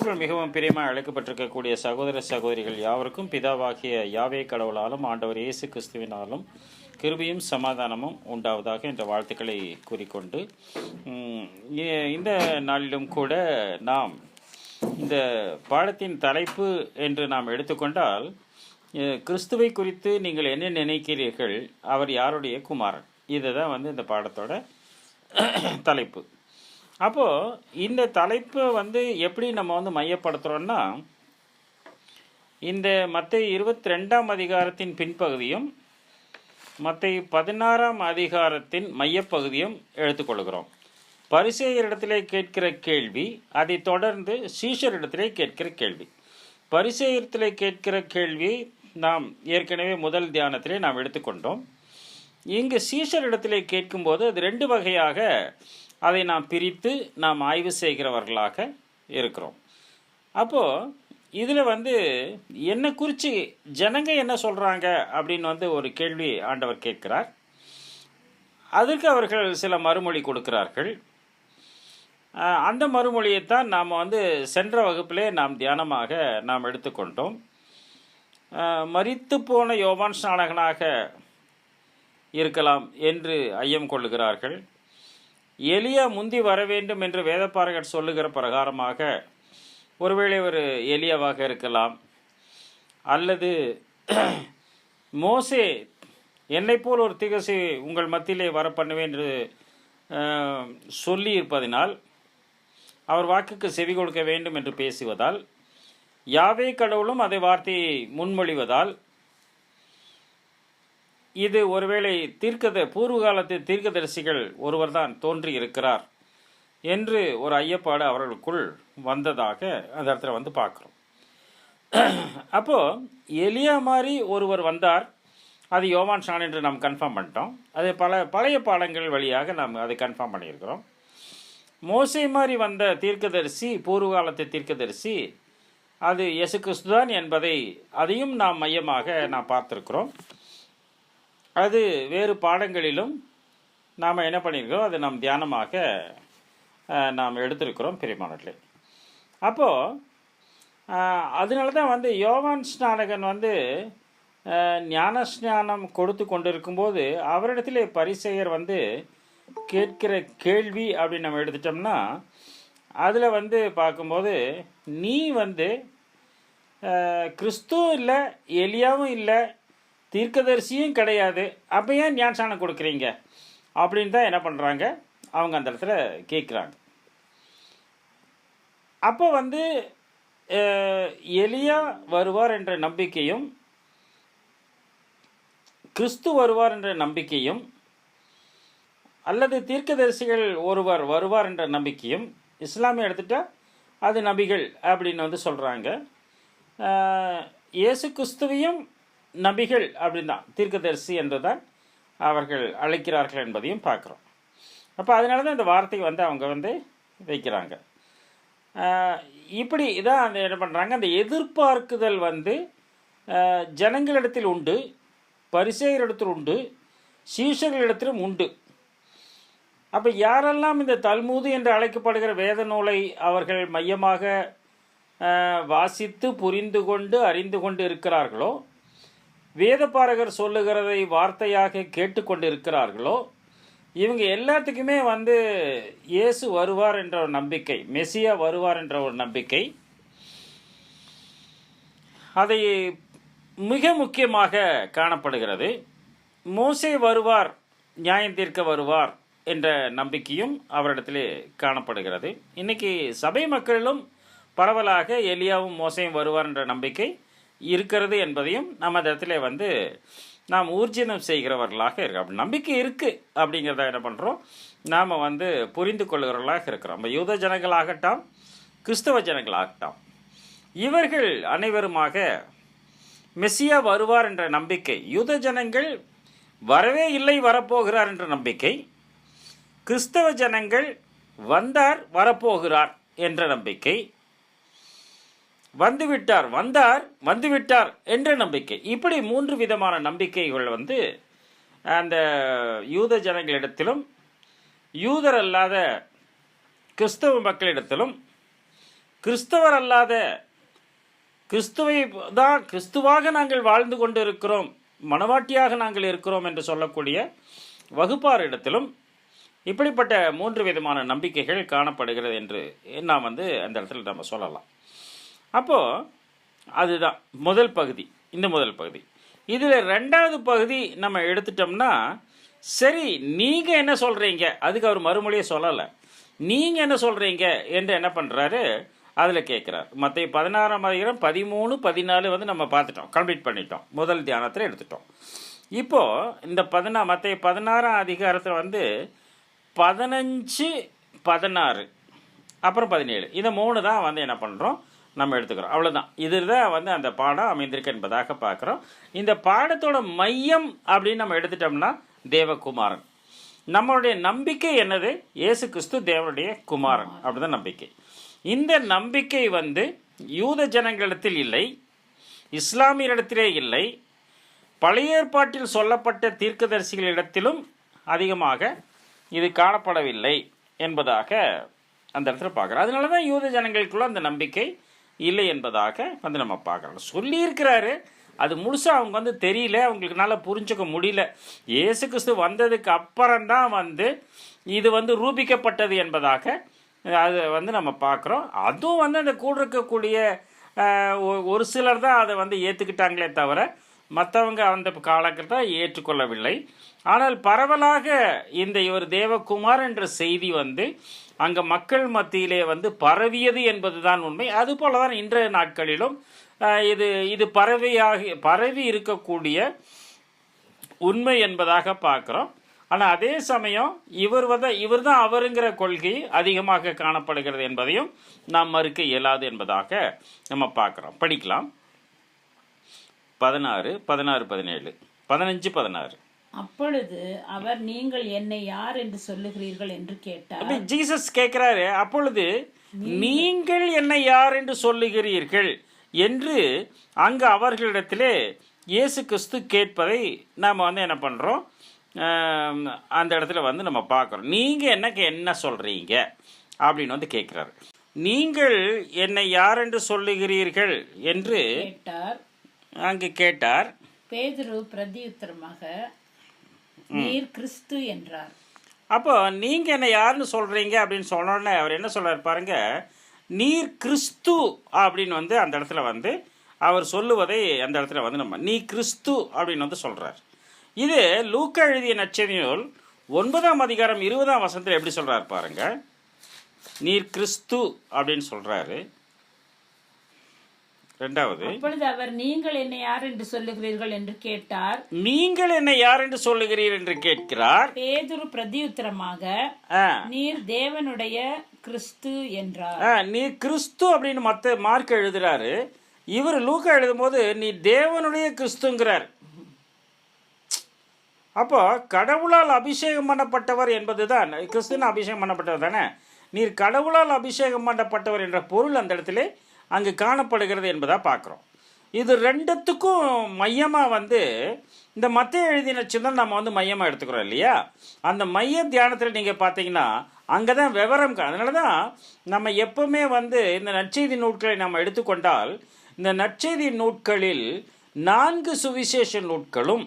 கிறிஸ்துக்குள் மிகவும் பிரியமாக அழைக்கப்பட்டிருக்கக்கூடிய சகோதர சகோதரிகள் யாவருக்கும் பிதாவாகிய யாவே கடவுளாலும் ஆண்டவர் இயேசு கிறிஸ்துவினாலும் கிருபியும் சமாதானமும் உண்டாவதாக என்ற வாழ்த்துக்களை கூறிக்கொண்டு இந்த நாளிலும் கூட நாம் இந்த பாடத்தின் தலைப்பு என்று நாம் எடுத்துக்கொண்டால் கிறிஸ்துவை குறித்து நீங்கள் என்ன நினைக்கிறீர்கள்? அவர் யாருடைய குமாரன்? இதுதான் வந்து இந்த பாடத்தோட தலைப்பு. அப்போது இந்த தலைப்பை வந்து எப்படி நம்ம வந்து மையப்படுத்துகிறோன்னா இந்த மற்ற இருபத்தி ரெண்டாம் அதிகாரத்தின் பின்பகுதியும் மற்ற பதினாறாம் அதிகாரத்தின் மையப்பகுதியும் எடுத்துக்கொள்கிறோம். பரிசேயரிடத்திலே கேட்கிற கேள்வி அதை தொடர்ந்து சீஷரிடத்திலே கேட்கிற கேள்வி. பரிசேயரிடத்திலே கேட்கிற கேள்வி நாம் ஏற்கனவே முதல் தியானத்திலே நாம் எடுத்துக்கொண்டோம். இங்கு சீஷரிடத்திலே கேட்கும்போது அது ரெண்டு வகையாக அதை நாம் பிரித்து நாம் ஆய்வு செய்கிறவர்களாக இருக்கிறோம். அப்போது இதில் வந்து என்ன குறித்து ஜனங்க என்ன சொல்கிறாங்க அப்படின்னு வந்து ஒரு கேள்வி ஆண்டவர் கேட்கிறார். அதற்கு அவர்கள் சில மறுமொழி கொடுக்கிறார்கள். அந்த அந்த மறுமொழியைத்தான் நாம் வந்து சென்ற வகுப்பிலே நாம் தியானமாக நாம் எடுத்துக்கொண்டோம். மறித்து போன யோவான் ஸ்நானகனாக இருக்கலாம் என்று ஐயம் கொள்ளுகிறார்கள். எலியா முந்தி வர வேண்டும் என்று வேதப்பாரகர் சொல்லுகிற பிரகாரமாக ஒருவேளை ஒரு எலியாவாக இருக்கலாம். அல்லது மோசே என்னை போல் ஒரு திகசை உங்கள் மத்தியிலே வர பண்ணுவேன் என்று சொல்லி இருப்பதினால் அவர் வாக்குக்கு செவி கொடுக்க வேண்டும் என்று பேசுவதால் யாவே கடவுளும் அதை வார்த்தையை முன்மொழிவதால் இது ஒருவேளை தீர்க்கத பூர்வகாலத்து தீர்க்கதரிசிகள் ஒருவர்தான் தோன்றி இருக்கிறார் என்று ஒரு ஐயப்பாடு அவர்களுக்குள் வந்ததாக அந்த இடத்துல வந்து பார்க்குறோம். அப்போது எளியா மாதிரி ஒருவர் வந்தார். அது யோவான் ஷான் என்று நாம் கன்ஃபார்ம் பண்ணிட்டோம். அது பல பழைய பாடங்கள் வழியாக நாம் அதை கன்ஃபார்ம் பண்ணியிருக்கிறோம். மோசை மாதிரி வந்த தீர்க்கதரிசி பூர்வகாலத்து தீர்க்கதரிசி அது எசு கிறிஸ்துதான் என்பதை அதையும் நாம் மையமாக நாம் பார்த்துருக்கிறோம். அது வேறு பாடங்களிலும் நாம் என்ன பண்ணியிருக்கிறோம் அது நாம் தியானமாக நாம் எடுத்திருக்கிறோம் பெரியமானர்களே அப்போது அதனால தான் வந்து யோவான் ஸ்நானகன் வந்து ஞான ஸ்நானம் கொடுத்து கொண்டிருக்கும்போது அவரிடத்திலே பரிசெயர் வந்து கேட்கிற கேள்வி அப்படின்னு நம்ம எடுத்துட்டோம்னா அதில் வந்து பார்க்கும்போது நீ வந்து கிறிஸ்துவும் இல்லை எலியாவும் இல்லை தீர்க்கதரிசியும் கிடையாது. அப்போ ஏன் ஞானசானம் கொடுக்குறீங்க? அப்படின்னு தான் என்ன பண்ணுறாங்க அவங்க அந்த இடத்துல கேட்குறாங்க அப்போ வந்து எளியா வருவார் என்ற நம்பிக்கையும் கிறிஸ்து வருவார் என்ற நம்பிக்கையும் அல்லது தீர்க்கதரிசிகள் ஒருவர் வருவார் என்ற நம்பிக்கையும் இஸ்லாமிய எடுத்துட்டால் அது நபிகள் அப்படின்னு வந்து சொல்கிறாங்க இயேசு கிறிஸ்துவையும் நபிகள் அப்படின்னு தான் தீர்க்கதரிசி என்று தான் அவர்கள் அழைக்கிறார்கள் என்பதையும் பார்க்குறோம். அப்போ அதனால தான் இந்த வார்த்தை வந்து அவங்க வந்து வைக்கிறாங்க. இப்படி இதான் அந்த என்ன பண்ணுறாங்க அந்த எதிர்பார்க்குதல் வந்து ஜனங்களிடத்தில் உண்டு பரிசெயரிடத்தில் உண்டு சீஷர்களிடத்திலும் உண்டு. அப்போ யாரெல்லாம் இந்த தல்மூது என்று அழைக்கப்படுகிற வேத நூலை அவர்கள் மையமாக வாசித்து புரிந்து கொண்டு அறிந்து கொண்டு இருக்கிறார்களோ வேதபாரகர் சொல்லுகிறதை வார்த்தையாக கேட்டுக்கொண்டு இருக்கிறார்களோ இவங்க எல்லாத்துக்குமே வந்து இயேசு வருவார் என்ற ஒரு நம்பிக்கை மெசியா வருவார் என்ற ஒரு நம்பிக்கை. அதை மிக முக்கியமாக காணப்படுகிறது. மோசே வருவார் நியாயம் தீர்க்க வருவார் என்ற நம்பிக்கையும் அவரிடத்திலே காணப்படுகிறது. இன்னைக்கு சபை மக்களிலும் பரவலாக எலியாவும் மோசையும் வருவார் என்ற நம்பிக்கை. இருக்கிறது என்பதையும் நம்ம அந்த இடத்துல வந்து நாம் ஊர்ஜிதம் செய்கிறவர்களாக இருக்கோம் அப்படி நம்பிக்கை இருக்குது அப்படிங்கிறத என்ன பண்ணுறோம் நாம் வந்து புரிந்து கொள்கிறவர்களாக இருக்கிறோம். நம்ம யூத ஜனங்களாகட்டும் கிறிஸ்தவ ஜனங்களாகட்டும் இவர்கள் அனைவருமாக மெஸ்ஸியா வருவார் என்ற நம்பிக்கை யூத ஜனங்கள் வரவே இல்லை வரப்போகிறார் என்ற நம்பிக்கை கிறிஸ்தவ ஜனங்கள் வந்தார் வரப்போகிறார் என்ற நம்பிக்கை வந்துவிட்டார் வந்தார் வந்துவிட்டார் என்ற நம்பிக்கை. இப்படி மூன்று விதமான நம்பிக்கைகள் வந்து அந்த யூத ஜனங்களிடத்திலும் யூதர் அல்லாத கிறிஸ்தவ மக்களிடத்திலும் கிறிஸ்தவர் அல்லாத கிறிஸ்துவை தான் கிறிஸ்துவாக நாங்கள் வாழ்ந்து கொண்டு இருக்கிறோம் மனவாட்டியாக நாங்கள் இருக்கிறோம் என்று சொல்லக்கூடிய வகுப்பாரிடத்திலும் இப்படிப்பட்ட மூன்று விதமான நம்பிக்கைகள் காணப்படுகிறது என்று நாம் வந்து அந்த இடத்துல நம்ம சொல்லலாம். அப்போது அதுதான் முதல் பகுதி இந்த முதல் பகுதி. இதில் ரெண்டாவது பகுதி நம்ம எடுத்துட்டோம்னா சரி நீங்கள் என்ன சொல்கிறீங்க அதுக்கு அவர் மறுமொழியை சொல்லலை. நீங்கள் என்ன சொல்கிறீங்க என்று என்ன பண்ணுறாரு அதில் கேட்குறார். மற்ற பதினாறாம் அதிகாரம் பதிமூணு பதினாலு வந்து நம்ம பார்த்துட்டோம். கம்ப்ளீட் பண்ணிட்டோம். முதல் தியானத்தில் எடுத்துட்டோம். இப்போது இந்த பதினா மற்ற பதினாறாம் அதிகாரத்தில் வந்து பதினஞ்சு பதினாறு அப்புறம் பதினேழு. இந்த மூணு தான் வந்து என்ன பண்ணுறோம் நம்ம எடுத்துக்கிறோம். அவ்வளோதான் இதில் தான் வந்து அந்த பாடம் அமைந்திருக்கு என்பதாக பார்க்குறோம். இந்த பாடத்தோட மையம் அப்படின்னு நம்ம எடுத்துட்டோம்னா தேவகுமாரன். நம்மளுடைய நம்பிக்கை என்னது? இயேசு கிறிஸ்து தேவனுடைய குமாரன். அப்படிதான் நம்பிக்கை. இந்த நம்பிக்கை வந்து யூத ஜனங்களிடத்தில் இல்லை இஸ்லாமியரிடத்திலே இல்லை பழைய ஏற்பாட்டில் சொல்லப்பட்ட தீர்க்கதரிசிகளிடத்திலும் அதிகமாக இது காணப்படவில்லை என்பதாக அந்த இடத்துல பார்க்குறோம். அதனால தான் யூத ஜனங்களுக்குள்ள அந்த நம்பிக்கை இல்லை என்பதாக வந்து நம்ம பார்க்குறோம். சொல்லியிருக்கிறாரு. அது முழுசாக அவங்க வந்து தெரியல. அவங்களுக்குனால புரிஞ்சுக்க முடியல. இயேசு கிறிஸ்து வந்ததுக்கு அப்புறம்தான் வந்து இது வந்து ரூபிக்கப்பட்டது என்பதாக அது வந்து நம்ம பார்க்குறோம். அதுவும் வந்து அந்த கூட இருக்கக்கூடிய ஒ- ஒரு சிலர் தான் அதை வந்து ஏற்றுக்கிட்டாங்களே தவிர மற்றவங்க அந்த காலகட்டத்தை ஏற்றுக்கொள்ளவில்லை. ஆனால் பரவலாக இந்த இவர் தேவகுமார் என்ற செய்தி வந்து அங்கே மக்கள் மத்தியிலே வந்து பரவியது என்பதுதான் உண்மை. அதுபோல தான் இன்றைய நாட்களிலும் இது இது பரவியாகி பரவி இருக்கக்கூடிய உண்மை என்பதாக பார்க்குறோம். ஆனால் அதே சமயம் இவர் வந்து இவர் தான் அவருங்கிற கொள்கை அதிகமாக காணப்படுகிறது என்பதையும் நாம் மறுக்க இயலாது என்பதாக நம்ம பார்க்குறோம். படிக்கலாம். பதினாறு பதினாறு பதினேழு. பதினஞ்சு பதினாறு. அப்பொழுது அவர் நீங்கள் என்னை யார் என்று சொல்லுகிறீர்கள் என்று கேட்டார். ஜீசஸ் கேட்குறாரு அப்பொழுது நீங்கள் என்னை யார் என்று சொல்லுகிறீர்கள்? என்று அங்கு அவர்களிடத்திலே இயேசு கிறிஸ்து கேட்பதை நாம் வந்து என்ன பண்ணுறோம் அந்த இடத்துல வந்து நம்ம பார்க்குறோம். நீங்கள் எனக்கு என்ன சொல்கிறீங்க அப்படின்னு வந்து கேட்குறாரு. நீங்கள் என்னை யார் என்று சொல்லுகிறீர்கள்? என்று கேட்டார். அங்கு கேட்டார். பேதுரு பிரதியுத்தரமாக நீர் கிறிஸ்து என்றார். அப்போ நீங்கள் என்ன யாருன்னு சொல்கிறீங்க அப்படின்னு சொன்னோடனே அவர் என்ன சொல்றாரு பாருங்க நீர் கிறிஸ்து அப்படின்னு வந்து அந்த இடத்துல வந்து அவர் சொல்லுவதை அந்த இடத்துல வந்து நம்ம நீ கிறிஸ்து அப்படின்னு வந்து சொல்கிறார் இது லூக்கா எழுதிய நச்சதியுள் ஒன்பதாம் அதிகாரம் இருபதாம் வசனத்தில் எப்படி சொல்றாரு பாருங்க நீர் கிறிஸ்து அப்படின்னு சொல்கிறாரு ரெண்டாவது அப்பொழுது அவர் நீங்கள் என்னை யார் என்று சொல்லுகிறீர்கள் என்று கேட்டார். நீங்கள் என்ன யார் என்று சொல்லுகிறீர் என்று கேட்கிறார். பேதுரு பிரதியுத்தரமாக நீர் தேவனுடைய கிறிஸ்து என்றார். நீ கிறிஸ்து அப்படின்னு மற்ற மார்க் எழுதுறாரு. இவர் லூக்கா எழுதும்போது நீ தேவனுடைய கிறிஸ்துங்கிறார். அப்போ கடவுளால் அபிஷேகம் பண்ணப்பட்டவர் என்பதுதான். கிறிஸ்துன்னு அபிஷேகம் பண்ணப்பட்டவர் தானே? நீர் கடவுளால் அபிஷேகம் பண்ணப்பட்டவர் என்ற பொருள் அந்த இடத்துல அங்கு காணப்படுகிறது என்பதாக பார்க்குறோம். இது ரெண்டுத்துக்கும் மையமாக வந்து இந்த மத்திய எழுதின சின்னம் நம்ம வந்து மையமாக எடுத்துக்கிறோம் இல்லையா? அந்த மைய தியானத்தில் நீங்கள் பார்த்தீங்கன்னா அங்கே தான் விவரம் அதனால தான் நம்ம எப்பவுமே வந்து இந்த நற்செய்தி நூட்களை நம்ம எடுத்துக்கொண்டால் இந்த நற்செய்தி நூட்களில் நான்கு சுவிசேஷ நூட்களும்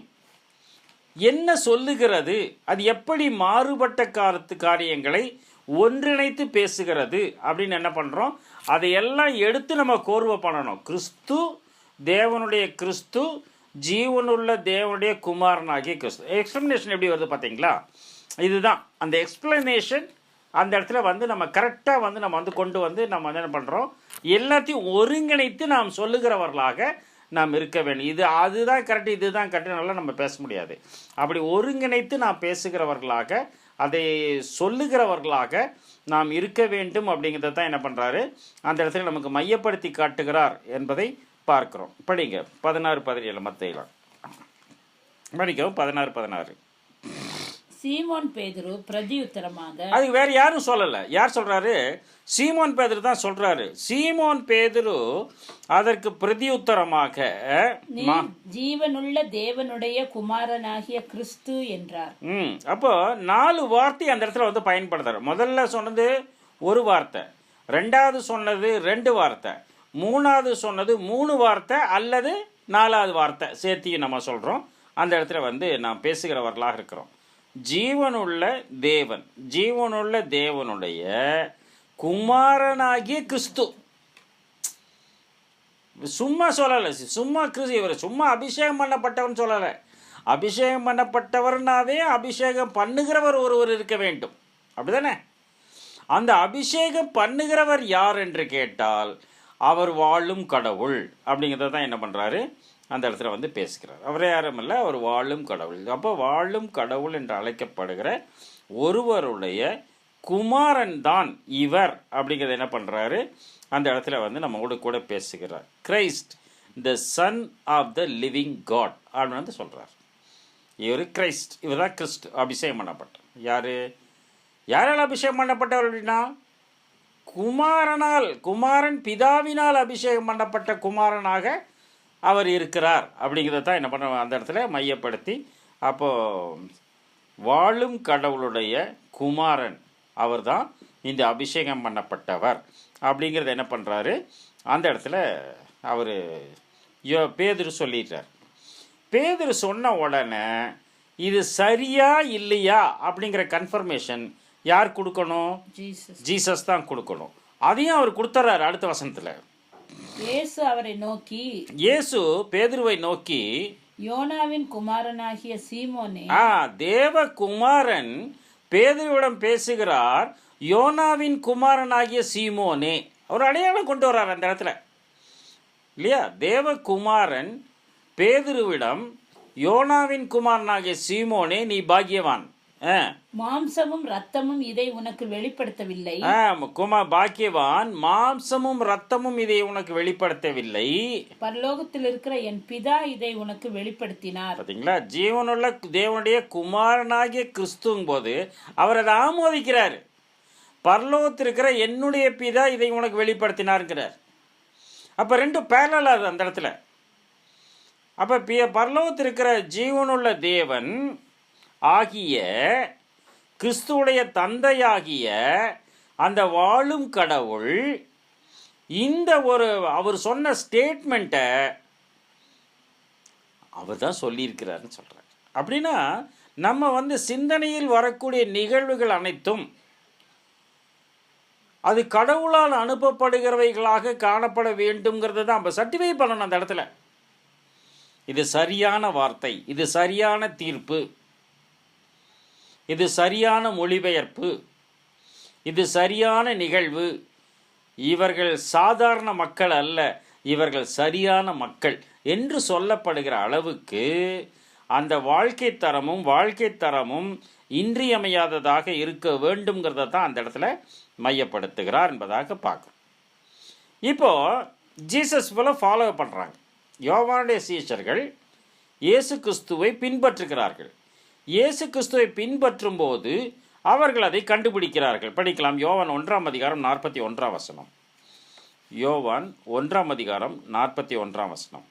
என்ன சொல்லுகிறது அது எப்படி மாறுபட்ட காரத்து காரியங்களை ஒன்றிணைத்து பேசுகிறது அப்படின்னு என்ன பண்ணுறோம் அதையெல்லாம் எடுத்து நம்ம கோர்வை பண்ணணும். கிறிஸ்து தேவனுடைய கிறிஸ்து ஜீவனுள்ள தேவனுடைய குமாரனாகிய கிறிஸ்து. எக்ஸ்பிளனேஷன் எப்படி வருது பார்த்தீங்களா? இதுதான். அந்த எக்ஸ்பிளனேஷன் அந்த இடத்துல வந்து நம்ம கரெக்டாக வந்து நம்ம வந்து கொண்டு வந்து நம்ம வந்து என்ன பண்ணுறோம் எல்லாத்தையும் ஒருங்கிணைத்து நாம் சொல்லுகிறவர்களாக நாம் இருக்க வேண்டும். இது அதுதான் கரெக்ட் இதுதான் கரெக்ட் நம்ம பேச முடியாது. அப்படி ஒருங்கிணைத்து நாம் பேசுகிறவர்களாக அதை சொல்லுகிறவர்களாக நாம் இருக்க வேண்டும் அப்படிங்கிறத தான் என்ன பண்ணுறாரு அந்த இடத்துல நமக்கு மையப்படுத்தி காட்டுகிறார் என்பதை பார்க்கிறோம். படிங்க. பதினாறு பதினேழு மத்தையில் படிக்கவும். பதினாறு பதினாறு. சீமோன் பேதுரு பிரதியுத்தரமாக அதுக்கு வேற யாரும் சொல்லலை. யார் சொல்றாரு? சீமோன் பேதுரு தான் சொல்றாரு. சீமோன் பேதுரு அதற்கு பிரதியுத்தரமாக ஜீவனுள்ள தேவனுடைய குமாரனாகிய கிறிஸ்து என்றார். ம் அப்போ நாலு வார்த்தை அந்த இடத்துல வந்து பயன்படுத்துறாரு. முதல்ல சொன்னது ஒரு வார்த்தை ரெண்டாவது சொன்னது ரெண்டு வார்த்தை மூணாவது சொன்னது மூணு வார்த்தை அல்லது நாலாவது வார்த்தை சேர்த்தியும் நம்ம சொல்கிறோம் அந்த இடத்துல வந்து நாம் பேசுகிறவர்களாக இருக்கிறோம். ஜீவனுள்ள தேவன் ஜீவனுள்ள தேவனுடைய குமாரனாகிய கிறிஸ்து. சும்மா சொல்லலை சும்மா கிறிஸ்து இவர் சும்மா அபிஷேகம் பண்ணப்பட்டவன் சொல்லலை. அபிஷேகம் பண்ணப்பட்டவர்னாவே அபிஷேகம் பண்ணுகிறவர் ஒருவர் இருக்க வேண்டும். அப்படிதானே? அந்த அபிஷேகம் பண்ணுகிறவர் யார் என்று கேட்டால் அவர் வாழும் கடவுள். அப்படிங்கிறத தான் என்ன பண்ணுறாரு அந்த இடத்துல வந்து பேசுகிறார். அவரே யாரும் இல்லை அவர் வாழும் கடவுள். அப்போ வாழும் கடவுள் என்று அழைக்கப்படுகிற ஒருவருடைய குமாரன் தான் இவர் அப்படிங்கிறத என்ன பண்ணுறாரு அந்த இடத்துல வந்து நம்மோடு கூட பேசுகிறார். Christ the son of the living God அப்படின்னு வந்து சொல்கிறார் இவர் கிரைஸ்ட் இவர் தான் கிறிஸ்ட் அபிஷேகம் பண்ணப்பட்டார். யார்? யாரால் அபிஷேகம் பண்ணப்பட்டவர் அப்படின்னா? குமாரனால் குமாரன் பிதாவினால் அபிஷேகம் பண்ணப்பட்ட குமாரனாக அவர் இருக்கிறார் அப்படிங்கிறத தான் என்ன பண்ண அந்த இடத்துல மையப்படுத்தி அப்போது வாழும் கடவுளுடைய குமாரன் அவர் தான் இந்த அபிஷேகம் பண்ணப்பட்டவர் அப்படிங்கிறத என்ன பண்ணுறாரு அந்த இடத்துல அவர் யோ பேதுரு சொல்லிட்டார் பேதுரு சொன்ன உடனே இது சரியா இல்லையா அப்படிங்கிற கன்ஃபர்மேஷன் யார் கொடுக்கணும்? ஜீசஸ் ஜீசஸ் தான் கொடுக்கணும். அதையும் அவர் கொடுத்துட்றாரு அடுத்த வசனத்தில். இயேசு அவரை நோக்கி இயேசு பேதுருவை நோக்கி யோனாவின் குமாரனாகிய சீமோனே ஆ தேவகுமாரன் பேதுருவிடம் பேசுகிறார் யோனாவின் குமாரனாகிய சீமோனே. அவர் அடையாளம் கொண்டு வர்றார் அந்த இடத்துல. இல்லையா? தேவகுமாரன் பேதுருவிடம் யோனாவின் குமாரனாகிய சீமோனே நீ பாக்கியவான். மாம்சமும் ரத்தமும் இதை உனக்கு வெளிப்படுத்தவில்லை. குமா பாக்கியவான் மாம்சமும் ரத்தமும் இதை உனக்கு வெளிப்படுத்தவில்லை. பரலோகத்தில் இருக்கிற என் பிதா இதை உனக்கு வெளிப்படுத்தினார். பார்த்தீங்களா ஜீவனுள்ள தேவனுடைய குமாரனாகிய கிறிஸ்துவும் போது அவர் அதை ஆமோதிக்கிறார். பரலோகத்தில் இருக்கிற என்னுடைய பிதா இதை உனக்கு வெளிப்படுத்தினாருங்கிறார். அப்போ ரெண்டு பேரலாக அந்த இடத்துல. அப்போ பி பரலோகத்தில் இருக்கிற ஜீவனுள்ள தேவன் ஆகிய கிறிஸ்துவுடைய தந்தையாகிய அந்த வாழும் கடவுள் இந்த ஒரு அவர் சொன்ன ஸ்டேட்மெண்ட்டை அவர் தான் சொல்லியிருக்கிறாருன்னு சொல்கிறார் அப்படின்னா நம்ம வந்து சிந்தனையில் வரக்கூடிய நிகழ்வுகள் அனைத்தும் அது கடவுளால் அனுப்பப்படுகிறவைகளாக காணப்பட வேண்டும்ங்கிறத தான் நம்ம சர்டிஃபை பண்ணணும் அந்த இடத்துல. இது சரியான வார்த்தை இது சரியான தீர்ப்பு. இது சரியான மொழிபெயர்ப்பு இது சரியான நிகழ்வு. இவர்கள் சாதாரண மக்கள் அல்ல இவர்கள் சரியான மக்கள் என்று சொல்லப்படுகிற அளவுக்கு அந்த வாழ்க்கை தரமும் வாழ்க்கை தரமும் இன்றியமையாததாக இருக்க வேண்டும்ங்கிறத தான் அந்த இடத்துல மையப்படுத்துகிறார் என்பதாக பார்க்குறோம். இப்போ ஜீசஸ் போல ஃபாலோ பண்ணுறாங்க யோவானுடைய சீஷர்கள் இயேசு கிறிஸ்துவை பின்பற்றுகிறார்கள். இயேசு கிறிஸ்துவை பின்பற்றும் போது அவர்கள் அதை கண்டுபிடிக்கிறார்கள். படிக்கலாம். யோவான் ஒன்றாம் அதிகாரம் நாற்பத்தி ஒன்றாம் வசனம். யோவான் ஒன்றாம் அதிகாரம் நாற்பத்தி ஒன்றாம் வசனம்.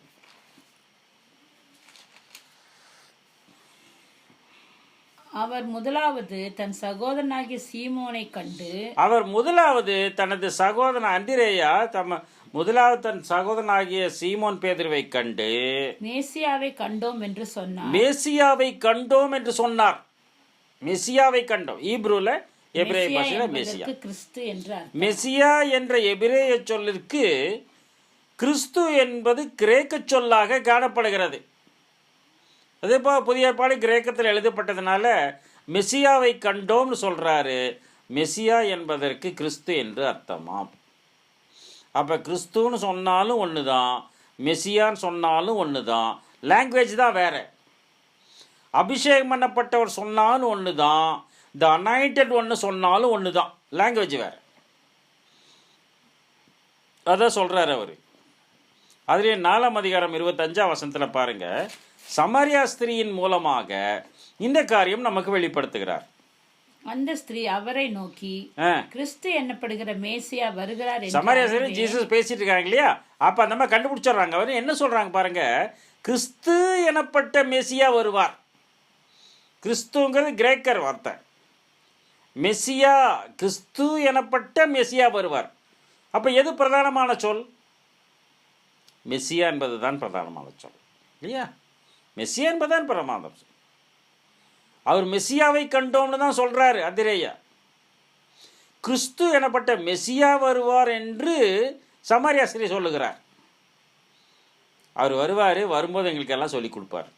அவர் முதலாவது தன் சகோதரனாகிய சீமோனை கண்டு அவர் முதலாவது தனது சகோதரன் அந்திரேயா தம முதலாவது தன் சகோதரனாகிய சீமோன் பேதுருவை கண்டு மேசியாவை கண்டோம் என்று சொன்னார். மேசியாவை கண்டோம் என்று சொன்னார். மெசியாவை கண்டோம். ஈப்ரூல எபிரேய பாஷையில மெசியா. கிறிஸ்து என்றார் மெசியா என்ற எபிரேய சொல்லிற்கு கிறிஸ்து என்பது கிரேக்க சொல்லாக காணப்படுகிறது. அதே போல் புதிய ஏற்பாடு கிரேக்கத்தில் எழுதப்பட்டதுனால மெசியாவை கண்டோம்னு சொல்கிறாரு மெசியா என்பதற்கு கிறிஸ்து என்று அர்த்தமாம். அப்போ கிறிஸ்துன்னு சொன்னாலும் ஒன்று தான் மெசியான்னு சொன்னாலும் ஒன்று தான் லாங்குவேஜ் தான் வேறு. அபிஷேகம் பண்ணப்பட்டவர் சொன்னாலும் ஒன்று தான் த அனாயிண்டட் ஒன்று சொன்னாலும் ஒன்று தான் லாங்குவேஜ் வேறு. அதான் சொல்கிறார் அவர். அதுலேயே நாலாம் அதிகாரம் இருபத்தஞ்சாம் வசனத்தில் பாருங்க. சமாரியா ஸ்திரீயின் மூலமாக இந்த காரியம் நமக்கு வெளிப்படுத்துகிறார். அந்த ஸ்திரீ அவரை நோக்கி கிறிஸ்து என்னப்படுகிற மேசியா வருகிறார் சமாரியா ஸ்திரீ ஜீசஸ் பேசிட்டு இருக்காங்க இல்லையா? அப்போ அந்த மாதிரி கண்டுபிடிச்சிடுறாங்க. அவர் என்ன சொல்கிறாங்க பாருங்க? கிறிஸ்து எனப்பட்ட மெசியா வருவார். கிறிஸ்துங்கிறது கிரேக்கர் வார்த்தை. மெசியா கிறிஸ்து எனப்பட்ட மெசியா வருவார். அப்போ எது பிரதானமான சொல்? மெஸ்ஸியா என்பது தான் பிரதானமான சொல். இல்லையா? மெஸ்ஸியா என்பதுதான் பிரதான சொல் அவர் மெஸ்ஸியாவை கண்டோம்னு தான் சொல்கிறாரு அதிரேயா. கிறிஸ்து எனப்பட்ட மெஸ்ஸியா வருவார் என்று சமாரியாசிரியர் சொல்லுகிறார். அவர் வருவார் வரும்போது எங்களுக்கு எல்லாம் சொல்லி கொடுப்பார்.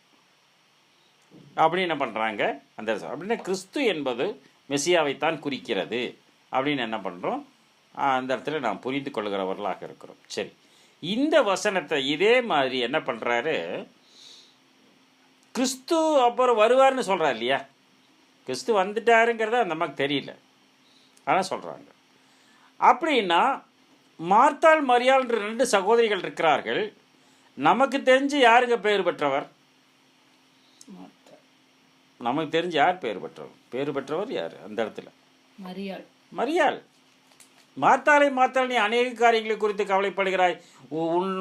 அப்படின்னு என்ன பண்ணுறாங்க அந்த அப்படின்னா கிறிஸ்து என்பது மெஸ்ஸியாவைத்தான் குறிக்கிறது. அப்படின்னு என்ன பண்ணுறோம் அந்த இடத்துல நாம் புரிந்து கொள்கிறவர்களாக இருக்கிறோம். சரி. இந்த வசனத்தை இதே மாதிரி என்ன பண்ணுறாரு கிறிஸ்து அப்புறம் வருவார்னு சொல்கிறார் இல்லையா? கிறிஸ்து வந்துட்டாருங்கிறது அந்த அம்மாக்கு தெரியல. ஆனால் சொல்கிறாங்க அப்படின்னா மார்த்தாள் மரியாள்ன்ற ரெண்டு சகோதரிகள் இருக்கிறார்கள். நமக்கு தெரிஞ்சு யாருங்க பேர் பெற்றவர். நமக்கு தெரிஞ்சு யார் பேர் பெற்றவர்? பேர் பெற்றவர் யார்? அந்த இடத்துல. மரியாள். மரியாள். மார்த்தாளை மார்த்தாள் நீ அநேக காரியங்களை குறித்து கவலைப்படுகிறாய். உ- உன்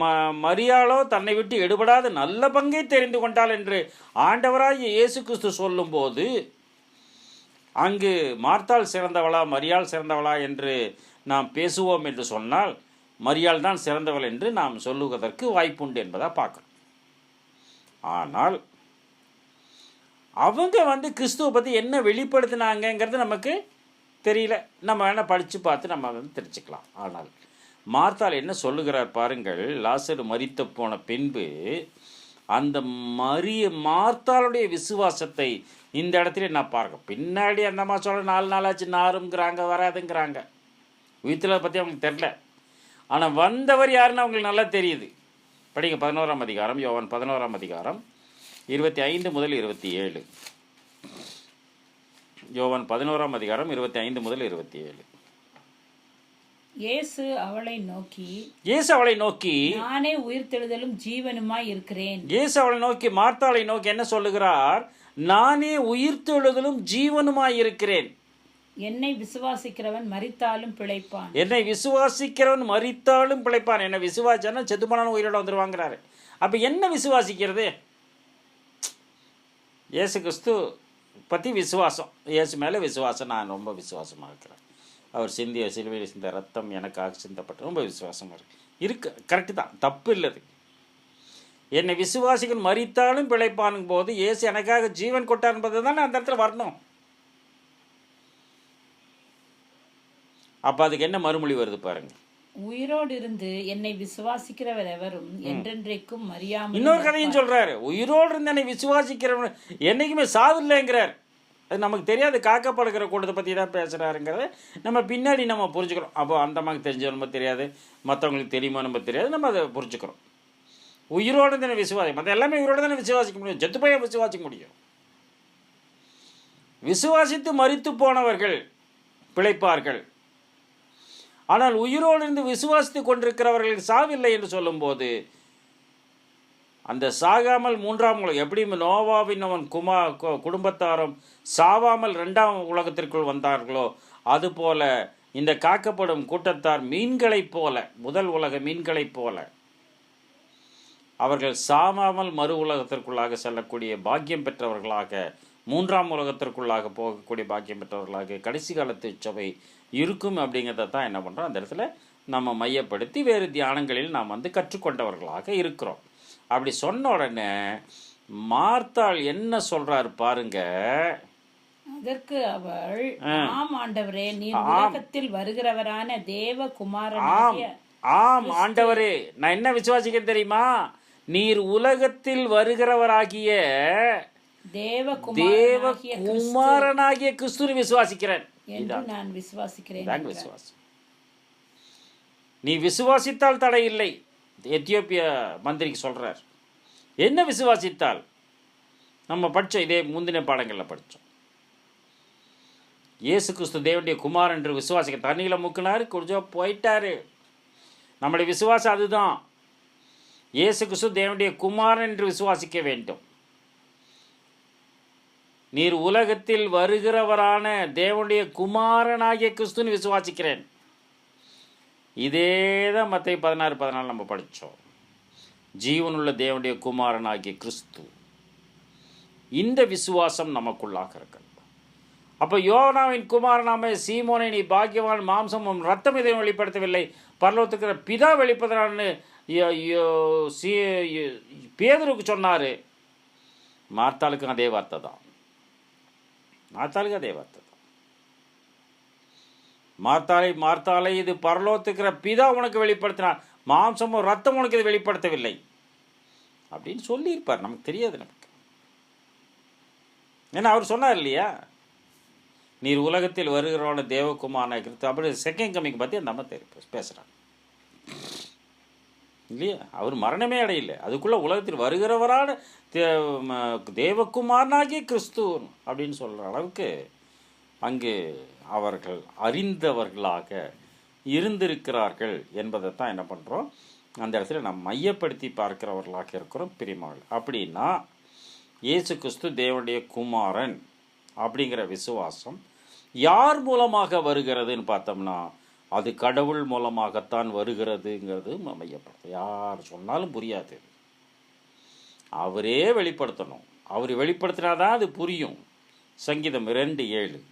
ம- மரியாளோ தன்னை விட்டு எடுபடாத நல்ல பங்கை தெரிந்து கொண்டாள் என்று ஆண்டவராகிய இயேசு கிறிஸ்து சொல்லும்போது அங்கு மார்த்தாள் சிறந்தவளா மரியாள் சிறந்தவளா என்று நாம் பேசுவோம் என்று சொன்னால் மரியாள் தான் சிறந்தவள் என்று நாம் சொல்லுவதற்கு வாய்ப்புண்டு என்பதாக பார்க்கணும் ஆனால் அவங்க வந்து கிறிஸ்துவை பற்றி என்ன வெளிப்படுத்தினாங்கங்கிறது நமக்கு தெரியல. நம்ம வேணால் படித்து பார்த்து நம்ம வந்து தெரிஞ்சுக்கலாம். ஆனால் மார்த்தால் என்ன சொல்லுகிறார் பாருங்கள் லாசர் மறித்த போன பின்பு அந்த மரிய மார்த்தாளுடைய விசுவாசத்தை இந்த இடத்துல நான் பார்க்க. பின்னாடி அந்த அம்மா சொல்ல நாலு நாளாச்சு நாருங்கிறாங்க வராதுங்கிறாங்க. வீட்டில் பற்றி அவங்களுக்கு தெரில ஆனால் வந்தவர் யாருன்னு அவங்களுக்கு நல்லா தெரியுது. படிங்க பதினோராம் அதிகாரம் யோவன் பதினோராம் அதிகாரம் இருபத்தி ஐந்து முதல் இருபத்தி ஏழு. யோவான் பதினோராம் அதிகாரம் இருபத்தி ஐந்து முதல் இருபத்தி ஏழு இயேசு அவளை நோக்கி இயேசு அவளை நோக்கி நானே உயிர்த்தெழுதலும் ஜீவனுமாய் இருக்கிறேன். இயேசு அவளை நோக்கி மார்த்தாளை நோக்கி என்ன சொல்லுகிறார்? நானே உயிர்த்தெழுதலும் ஜீவனுமாய் இருக்கிறேன். என்னை விசுவாசிக்கிறவன் மரித்தாலும் பிழைப்பான். என்னை விசுவாசிக்கிறவன் மரித்தாலும் பிழைப்பான். என்னை விசுவாச்சானா செத்து போனாலும் உயிரோட வந்துருவாங்கிறாரு. அப்போ என்ன விசுவாசிக்கிறது? இயேசு கிறிஸ்து பற்றி விசுவாசம். இயேசு மேலே விசுவாசம். நான் ரொம்ப விசுவாசமாக இருக்கிறேன். அவர் சிந்திய சிலுவையில் சிந்த ரத்தம் எனக்காக சிந்தப்பட்டு ரொம்ப விசுவாசமாக இருக்கு. இருக்கு. கரெக்டு தான். தப்பு இல்லது என்னை விசுவாசிகள் மறித்தாலும் பிழைப்பானும் போது இயேசு எனக்காக ஜீவன் கொட்டார் என்பது தானே அந்த இடத்துல வரணும். அப்போ அதுக்கு என்ன மறுமொழி வருது பாருங்கள் உயிரோடு இருந்து என்னை விசுவாசிக்கிறவர் எவரும் என்றென்றைக்கும் மறியாமல் இன்னொரு கதையும் சொல்றாரு. உயிரோடு இருந்த என்னை விசுவாசிக்கிறவன் என்னைக்குமே சாவில்லைங்கிறார் அது நமக்கு தெரியாது. காக்கப்படுகிற கூட்டத்தை பற்றி தான் பேசுகிறாருங்கிறத நம்ம பின்னாடி நம்ம புரிஞ்சுக்கிறோம். அப்போ அந்த அம்மாவுக்கு தெரிஞ்ச நம்ம தெரியாது. மற்றவங்களுக்கு தெரியுமா நம்ம தெரியாது. நம்ம அதை புரிஞ்சுக்கிறோம். உயிரோடு தானே விசுவாசி மற்ற எல்லாமே உயிரோடு தானே விசுவாசிக்க முடியும். செத்து போய் விசுவாசிக்க முடியும். விசுவாசித்து மரித்து போனவர்கள் பிழைப்பார்கள். ஆனால் உயிரோடு இருந்து விசுவாசித்து கொண்டிருக்கிறவர்களுக்கு சாவில்லை என்று சொல்லும்போது அந்த சாகாமல் மூன்றாம் உலகம் எப்படி நோவாவின் அவன் குமா குடும்பத்தாரும் சாவாமல் ரெண்டாம் உலகத்திற்குள் வந்தார்களோ அதுபோல இந்த காக்கப்படும் கூட்டத்தார் மீன்களைப் போல முதல் உலக மீன்களைப் போல அவர்கள் சாவாமல் மறு உலகத்திற்குள்ளாக செல்லக்கூடிய பாக்கியம் பெற்றவர்களாக மூன்றாம் உலகத்திற்குள்ளாக போகக்கூடிய பாக்கியம் பெற்றவர்களாக கடைசி காலத்து சபை இருக்கும் அப்படிங்கிறத தான் என்ன பண்ணுறோம் அந்த இடத்துல நம்ம மையப்படுத்தி வேறு தியானங்களில் நாம் வந்து கற்றுக்கொண்டவர்களாக இருக்கிறோம். அப்படி சொன்ன உடனே மார்த்தாள் என்ன சொல்றாரு பாருங்க. அதற்கு அவள் ஆம் ஆண்டவரே நீர் உலகத்தில் வருகிறவரான தேவ ஆம். ஆம் ஆண்டவரே. நான் என்ன விசுவாசிக்கிறேன் தெரியுமா? நீர் உலகத்தில் வருகிறவராகிய தேவ தேவ குமாரனாகிய குமாரனாகிய கிறிஸ்துவை விசுவாசிக்கிறேன். என்று நான் விசுவாசிக்கிறேன் விசுவாசம். நீ விசுவாசித்தால் தடை இல்லை. எத்தியோப்பிய மந்திரிக்கு சொல்றார். என்ன விசுவாசித்தால்? நம்ம படித்தோம் இதே முந்தின பாடங்களில் படித்தோம் இயேசு கிறிஸ்து தேவனுடைய குமார் என்று விசுவாசிக்க தண்ணியில் முக்கினாரு கொஞ்சம் போயிட்டாரு. நம்முடைய விசுவாசம் அதுதான். இயேசு கிறிஸ்து தேவனுடைய குமாரன் என்று விசுவாசிக்க வேண்டும். நீர் உலகத்தில் வருகிறவரான தேவனுடைய குமாரனாகிய கிறிஸ்துன்னு விசுவாசிக்கிறேன். இதே தான் மற்ற பதினாறு பதினாலு நம்ம படித்தோம் ஜீவனுள்ள தேவனுடைய குமாரனாகிய கிறிஸ்து. இந்த விசுவாசம் நமக்குள்ளாக இருக்கிறது. அப்போ யோனாவின் குமாரனாமே சீமோனை நீ பாக்கியவான் மாம்சமும் ரத்தம் இதையும் வெளிப்படுத்தவில்லை. பரலோகத்துக்கிற பிதா வெளிப்படுத்துறான்னு யோ- யோ- சீ- சொன்னார். மார்த்தாளுக்கும் அதே வார்த்தை தான் மார்த்தாளுக்கு அதே வார்த்தை தான் மார்த்தாலை மார்த்தாலை இது பரலோத்துக்கிற பிதா உனக்கு வெளிப்படுத்தினார். மாம்சமும் ரத்தம் உனக்கு இது வெளிப்படுத்தவில்லை. அப்படின்னு சொல்லியிருப்பார். நமக்கு தெரியாது நமக்கு. ஏன்னா அவர் சொன்னார் இல்லையா? நீர் உலகத்தில் வருகிறவன தேவகுமான கிறிஸ்து அப்படி செகண்ட் கமிங் பற்றி அந்த அம்மா தெரி பேசுகிறாங்க இல்லையா? அவர் மரணமே அடையல. அதுக்குள்ளே உலகத்தில் வருகிறவரான தே- தேவகுமாரனாகிய கிறிஸ்து அப்படின்னு சொல்கிற அளவுக்கு அங்கு அவர்கள் அறிந்தவர்களாக இருந்திருக்கிறார்கள் என்பதை தான் என்ன பண்ணுறோம் அந்த இடத்துல நாம் மையப்படுத்தி பார்க்கிறவர்களாக இருக்கிறோம் பிரிமாள் அப்படின்னா இயேசு கிறிஸ்து தேவனுடைய குமாரன் அப்படிங்கிற விசுவாசம் யார் மூலமாக வருகிறதுன்னு பார்த்தோம்னா அது கடவுள் மூலமாகத்தான் வருகிறதுங்கிறது ம- மையப்படும் யார் சொன்னாலும் புரியாது. அவரே வெளிப்படுத்தணும். அவர் வெளிப்படுத்தினாதான் அது புரியும். சங்கீதம் ரெண்டு ஏழு.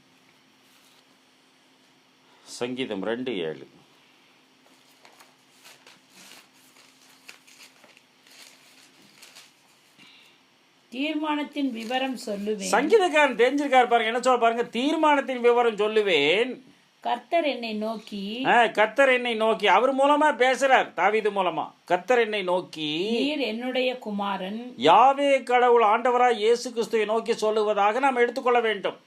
சங்கீதம் ரெண்டு ஏழு. தீர்மானத்தின் விவரம் சொல்லுவேன். சங்கீதக்காரன் தெரிஞ்சிருக்காரு பாருங்க. என்ன சொல்ல பாருங்க? தீர்மானத்தின் விவரம் சொல்லுவேன். கர்த்தர் என்னை நோக்கி கர்த்தர் என்னை நோக்கி. அவர் மூலமா பேசுறார் தாவீது மூலமா. கர்த்தர் என்னை நோக்கி நீர் என்னுடைய குமாரன். யாவே கடவுள் ஆண்டவராய் இயேசு கிறிஸ்துவை நோக்கி சொல்லுவதாக நாம் எடுத்துக்கொள்ள வேண்டும்.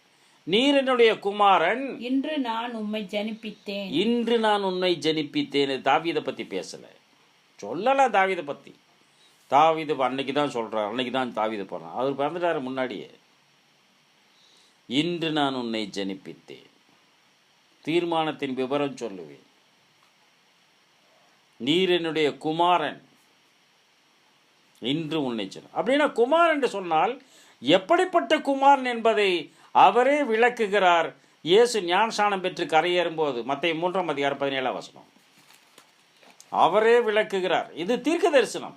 நீர் என்னுடைய குமாரன். இன்று நான் உம்மை ஜனிப்பித்தேன். இன்று நான் உன்னை ஜனிப்பித்தேன். தாவீதை பத்தி பேசல. சொல்லலாம் தாவீதை பத்தி. தாவீது அன்னைக்கு தான் சொல்றார். அன்னைக்கு தான் தாவீது போறான். அவர் பிறந்துட்டாரு முன்னாடியே. இன்று நான் உன்னை ஜனிப்பித்தேன். தீர்மானத்தின் விவரம் சொல்லுவேன். நீர் என்னுடைய குமாரன். இன்று உன்னை சொன்ன அப்படின்னா குமார் என்று சொன்னால் எப்படிப்பட்ட குமாரன் என்பதை அவரே விளக்குகிறார். இயேசு ஞானசானம் பெற்று கரையேறும்போது மத்திய மூன்றாம் அதிகாரம் பதினேழாம் வசனம். அவரே விளக்குகிறார். இது தீர்க்க தரிசனம்.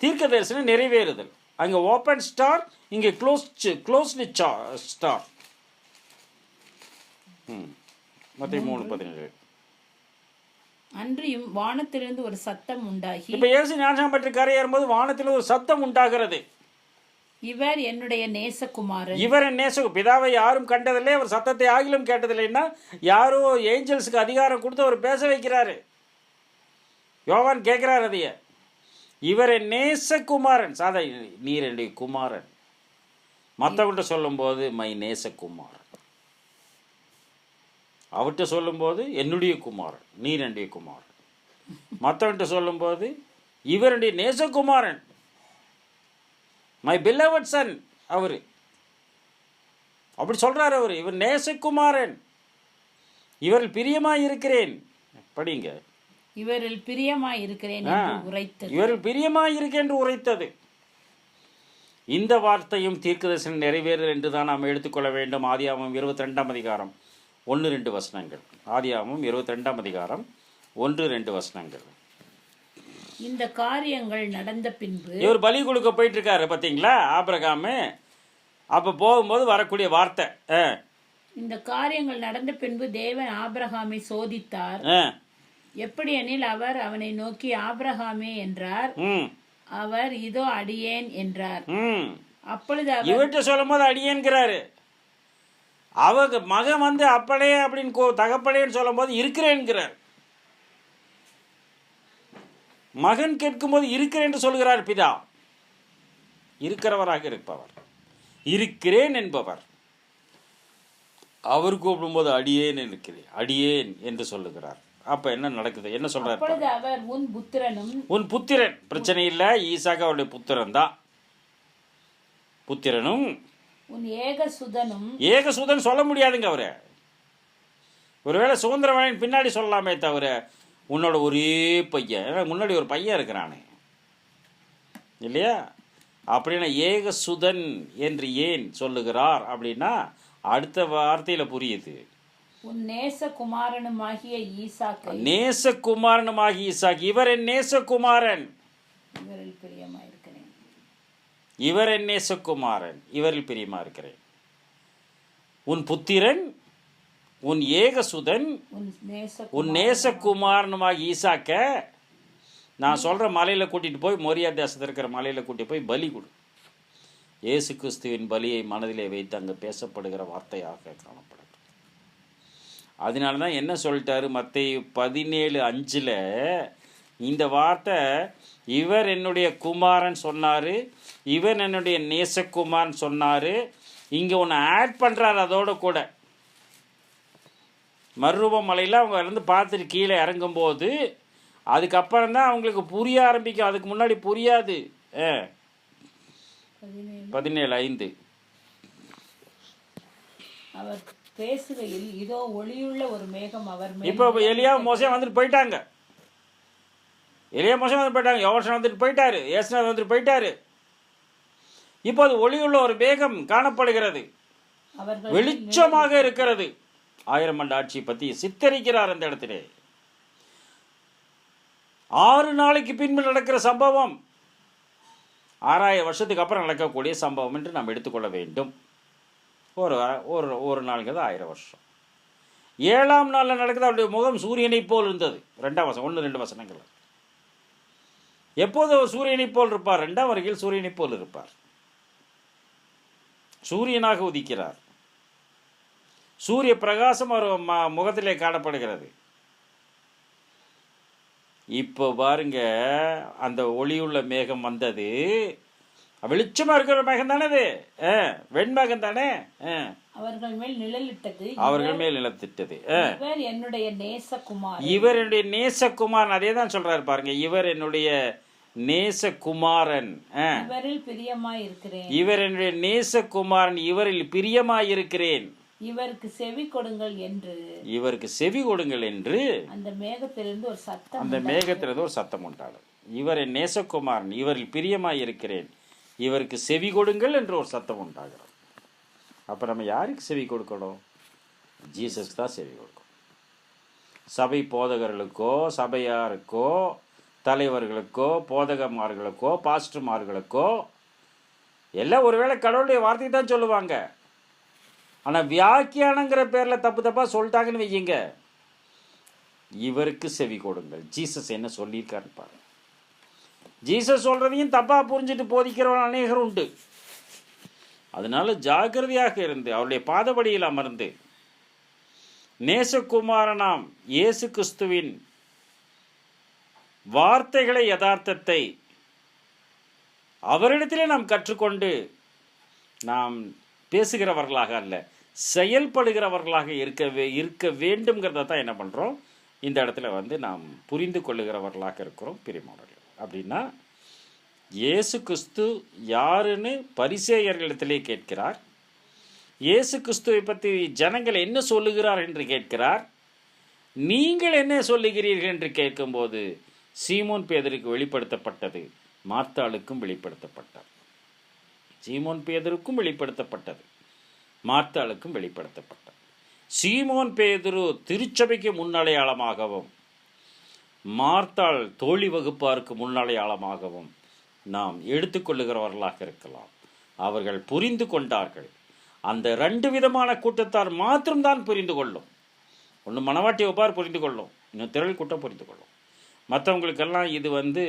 தீர்க்க தரிசனம் நிறைவேறுதல். அங்கே ஓப்பன் ஸ்டார் இங்கே க்ளோஸ் க்ளோஸ்டு ஸ்டார் ம். மத்திய மூணு பதினேழு. அன்றியும் வானத்திலிருந்து ஒரு சத்தம் உண்டாகி இப்போ இயேசு ஞானசானம் பெற்று கரையேறும்போது வானத்தில் ஒரு சத்தம் உண்டாகிறது. இவர் என்னுடைய நேசகுமாரன். இவர் நேச பிதாவை யாரும் கண்டதில்லை அவர் சத்தத்தை ஆகிலும் கேட்டதில்லைன்னா யாரோ ஏஞ்சல்ஸுக்கு அதிகாரம் கொடுத்து அவர் பேச வைக்கிறாரு. யோவான் கேட்கிறார் அதைய. இவர் என் நேசகுமாரன் சாதா நீர் என்னுடைய குமாரன். மற்றவங்கள்ட்ட சொல்லும்போது மை நேசகுமாரன். அவர்கிட்ட சொல்லும்போது என்னுடைய குமாரன் நீர் என்னுடைய குமாரன். மற்றவன்கிட்ட சொல்லும்போது இவருடைய நேசகுமாரன். மை பில்லவட் சன் அவரு. அப்படி சொல்றாரு அவரு இவர் நேசகுமாரன். இவரில் பிரியமாய் இருக்கிறேன். படிங்க. இவரில் பிரியமாய் இருக்கிறேன் உரைத்தது. இவரில் பிரியமாய் இருக்கேன் என்று உரைத்தது. இந்த வார்த்தையும் தீர்க்கதரிசனம் நிறைவேறுதல் என்று தான் நாம் எடுத்துக்கொள்ள வேண்டும். ஆதியாமம் இருபத்தி ரெண்டாம் அதிகாரம். ஒன்று ரெண்டு வசனங்கள். ஆதியாமம் இருபத்தி ரெண்டாம் அதிகாரம். ஒன்று ரெண்டு வசனங்கள். இந்த காரியங்கள் நடந்த பின்பு இவர் பலி கொடுக்க போயிட்டு இருக்காரு பார்த்தீங்களா ஆபிரகாமு. அப்போ போகும்போது வரக்கூடிய வார்த்தை இந்த காரியங்கள் நடந்த பின்பு தேவன் ஆபிரகாமை சோதித்தார். எப்படி எனில் அவர் அவனை நோக்கி ஆபிரகாமே என்றார். அவர் இதோ அடியேன் என்றார். அப்பொழுது இவர்கிட்ட சொல்லும் போது அடியேன்கிறாரு. அவங்க மகன் வந்து அப்படே அப்படின்னு கோ தகப்படேன்னு சொல்லும் போது இருக்கிறேன்கிறார். மகன் கேட்கும்போது இருக்கிறேன் என்று சொல்கிறார் பிதா. இருக்கிறவராக இருப்பவர். இருக்கிறேன் என்பவர். அவர் கூப்பிடும்போது அடியேன் இருக்கிறேன். அடியேன் என்று சொல்லுகிறார். அப்ப என்ன நடக்குது? என்ன சொல்றார் உன் புத்திரனும் உன் புத்திரன். பிரச்சனை இல்லை. ஈசாக்கு அவருடைய புத்திரன் தான் புத்திரனும் உன் ஏகசுதனும் ஏகசூதன் சொல்ல முடியாதுங்க அவரு. ஒருவேளை சுதந்திரவாணின் பின்னாடி சொல்லலாமே தவிர உன்னோட ஒரே பையன். ஏன்னா முன்னாடி ஒரு பையன் இருக்கிறானே. இல்லையா? அப்படின்னா ஏகசுதன் என்று ஏன் சொல்லுகிறார் அப்படின்னா அடுத்த வார்த்தையில புரியுது. உன் நேசகுமாரனுமாகிய ஈசாக்கை நேசகுமாரனுமாகி ஈசாக். இவர் என் நேசகுமாரன். இவரில் பிரியமாயிருக்கிறேன் இவர் என் நேசகுமாரன் இவரில் பிரியமா இருக்கிறேன். உன் புத்திரன் உன் ஏகசுதன் உன் நேச உன் நேசகுமாரனுமாக ஈசாக்க நான் சொல்கிற மலையில் கூட்டிகிட்டு போய் மொரியா தேசத்தில் இருக்கிற மலையில் கூட்டிட்டு போய் பலி கொடு. இயேசு கிறிஸ்துவின் பலியை மனதிலே வைத்து அங்கே பேசப்படுகிற வார்த்தையாக காணப்படுது அதனால தான் என்ன சொல்லிட்டாரு? மத்தேயு பதினேழு அஞ்சில் இந்த வார்த்தை இவர் என்னுடைய குமாரன் சொன்னார் இவர் என்னுடைய நேசகுமாரன் சொன்னார் இங்கே ஒன்று ஆட் பண்ணுறாரு அதோட கூட. மறுரூப மலையில் அவங்க இருந்து பார்த்துட்டு கீழே இறங்கும்போது அதுக்கப்புறம் தான் அவங்களுக்கு புரிய ஆரம்பிக்கும். அதுக்கு முன்னாடி புரியாது. பதினேழு. ஐந்து. அவர் பேசுகையில் இதோ ஒளியுள்ள ஒரு மேகம் அவர் இப்போ எலியா மோசே வந்துட்டு போயிட்டாங்க. எலியா மோசம் வந்துட்டு போயிட்டாங்க. யோசனை வந்துட்டு போயிட்டாரு. ஏசுநாத் வந்துட்டு போயிட்டாரு. இப்போ அது ஒளியுள்ள ஒரு மேகம் காணப்படுகிறது. வெளிச்சமாக இருக்கிறது. ஆயிரம் ஆண்டு ஆட்சியை பற்றி சித்தரிக்கிறார் அந்த இடத்திலே. ஆறு நாளைக்கு பின்பு நடக்கிற சம்பவம். ஆறாயிரம் வருஷத்துக்கு அப்புறம் நடக்கக்கூடிய சம்பவம் என்று நாம் எடுத்துக்கொள்ள வேண்டும். ஒரு ஒரு ஒரு நாளுங்கிறது ஆயிரம் வருஷம். ஏழாம் நாளில் நடக்குது. அவருடைய முகம் சூரியனைப் போல் இருந்தது. ரெண்டாம் வசனம் ஒன்று ரெண்டு வசனங்கள். எப்போது அவர் சூரியனைப் போல் இருப்பார்? ரெண்டாம் வருகையில் சூரியனைப் போல் இருப்பார். சூரியனாக உதிக்கிறார். சூரிய பிரகாசம் அவர் முகத்திலே காணப்படுகிறது. இப்போ பாருங்க அந்த ஒளியுள்ள மேகம் வந்தது. வெளிச்சமா இருக்கிற மேகம் தானே அது? வெண்மேகம் தானே? அவர்கள் மேல் நிழலிட்டது. அவர்கள் மேல் நிலத்திட்டது. இவர் என்னுடைய நேசகுமார் இவர் என்னுடைய நேசகுமாரன். அதே தான் சொல்றாரு பாருங்க இவர் என்னுடைய நேசகுமாரன். இவரில் பிரியமாய் இருக்கிறேன் இவர் என்னுடைய நேசகுமாரன் இவரில் பிரியமாயிருக்கிறேன். இவருக்கு செவி கொடுங்கள் என்று. இவருக்கு செவி கொடுங்கள் என்று அந்த மேகத்திலிருந்து ஒரு சத்தம் அந்த மேகத்திலிருந்து ஒரு சத்தம் உண்டாடும் இவர் என் நேசகுமாரன் இவரில் பிரியமாய் இருக்கிறேன் இவருக்கு செவி கொடுங்கள் என்று ஒரு சத்தம் உண்டாகிறது. அப்போ நம்ம யாருக்கு செவி கொடுக்கணும்? ஜீசஸ்க்கு தான் செவி கொடுக்கணும். சபை போதகர்களுக்கோ சபையாருக்கோ தலைவர்களுக்கோ போதகமார்களுக்கோ பாஸ்டர்மார்களுக்கோ எல்லாம் ஒருவேளை கடவுளுடைய வார்த்தை தான் சொல்லுவாங்க. ஆனால் வியாக்கியானங்கிற பேரில் தப்பு தப்பாக சொல்லிட்டாங்கன்னு வையுங்க. இவருக்கு செவி கொடுங்கள். ஜீசஸ் என்ன சொல்லியிருக்காருன்னு பாருங்க. ஜீசஸ் சொல்கிறதையும் தப்பாக புரிஞ்சுட்டு போதிக்கிறவன் அநேகர் உண்டு. அதனால் ஜாக்கிரதையாக இருந்து அவருடைய பாதபடியில் அமர்ந்து நேசகுமாரனாம் இயேசு கிறிஸ்துவின் வார்த்தைகளை யதார்த்தத்தை அவரிடத்திலே நாம் கற்றுக்கொண்டு நாம் பேசுகிறவர்களாக அல்ல செயல்படுகிறவர்களாக இருக்க வே இருக்க வேண்டும்ங்கிறத தான் என்ன பண்ணுறோம் இந்த இடத்துல வந்து நாம் புரிந்து கொள்ளுகிறவர்களாக இருக்கிறோம் பிரிமானவர்கள் அப்படின்னா இயேசு கிறிஸ்து யாருன்னு பரிசேயர்களிடத்திலே கேட்கிறார். இயேசு கிறிஸ்துவை பற்றி ஜனங்கள் என்ன சொல்லுகிறார் என்று கேட்கிறார். நீங்கள் என்ன சொல்லுகிறீர்கள் என்று கேட்கும்போது சீமோன் பேதருக்கு வெளிப்படுத்தப்பட்டது மார்த்தாளுக்கும் வெளிப்படுத்தப்பட்டார். சீமோன் பேதருக்கும் வெளிப்படுத்தப்பட்டது மார்த்தாளுக்கும் வெளிப்படுத்தப்பட்டது சீமோன் பேதுரு திருச்சபைக்கு முன்னடையாளமாகவும் மார்த்தாள் தோழி வகுப்பாருக்கு முன்னடையாளமாகவும் நாம் எடுத்துக்கொள்ளுகிறவர்களாக இருக்கலாம். அவர்கள் புரிந்து கொண்டார்கள். அந்த ரெண்டு விதமான கூட்டத்தார் மாத்திரம்தான் புரிந்து கொள்ளும். ஒன்று மணவாட்டி ஒப்பார் புரிந்து கொள்ளும். இன்னும் திரள் கூட்டம் புரிந்து கொள்ளும். மற்றவங்களுக்கெல்லாம் இது வந்து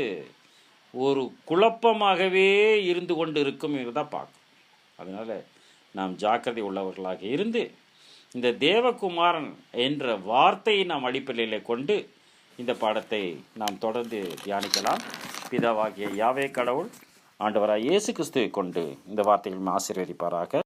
ஒரு குழப்பமாகவே இருந்து கொண்டு இருக்கும் தான் பார்க்கும் அதனால் நாம் ஜாக்கிரதை உள்ளவர்களாக இருந்து இந்த தேவகுமாரன் என்ற வார்த்தையை நாம் அடிப்படையில் கொண்டு இந்த பாடத்தை நாம் தொடர்ந்து தியானிக்கலாம். பிதாவாகிய யாவே கடவுள் ஆண்டவராக இயேசு கிறிஸ்துவை கொண்டு இந்த வார்த்தைகள் ஆசீர்வதிப்பாராக.